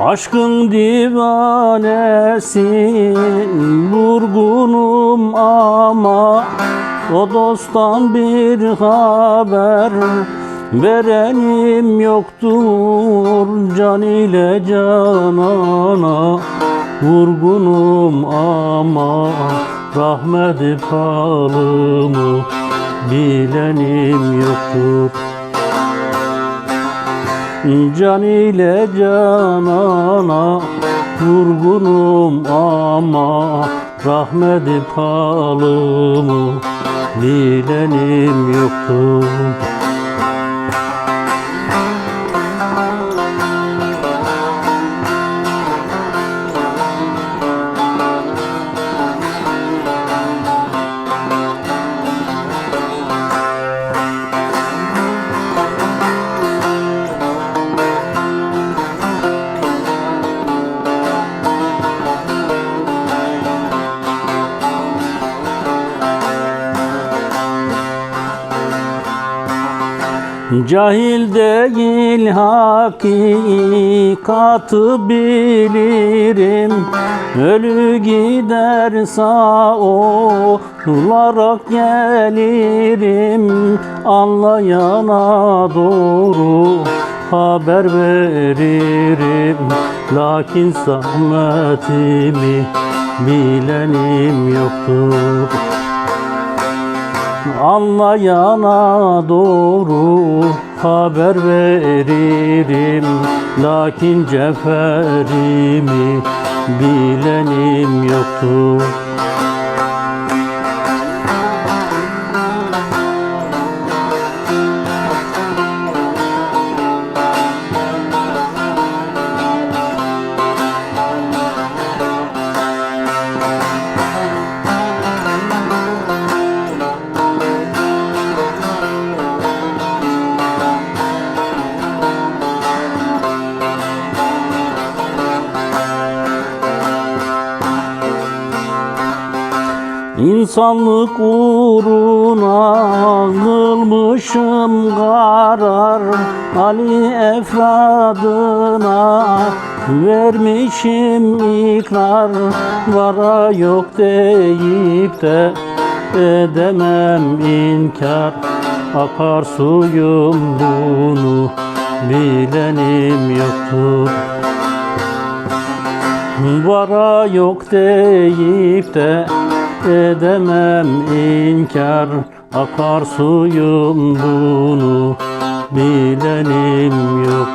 Aşkın divanesi vurgunum ama O dosttan bir haber verenim yoktur Can ile canana. Vurgunum ama Rahmeti palımı bilenim yoktur Can ile canana vurgunum ama Rahmeti palımı bilenim yoktur Cahil değil hakikatı bilirim. Ölü gider sağ olarak gelirim. Anlayana doğru haber veririm. Lakin zahmetimi bilenim yoktur Anlayana doğru haber veririm Lakin ceferimi bilenim yoktur İnsanlık uğruna kılmışım karar. Ali efradına vermişim ikrar. Vara yok deyip de edemem inkar. Akar suyum bunu bilenim yoktur. Vara yok deyip de edemem inkar Akar suyum bunu bilenim yoktu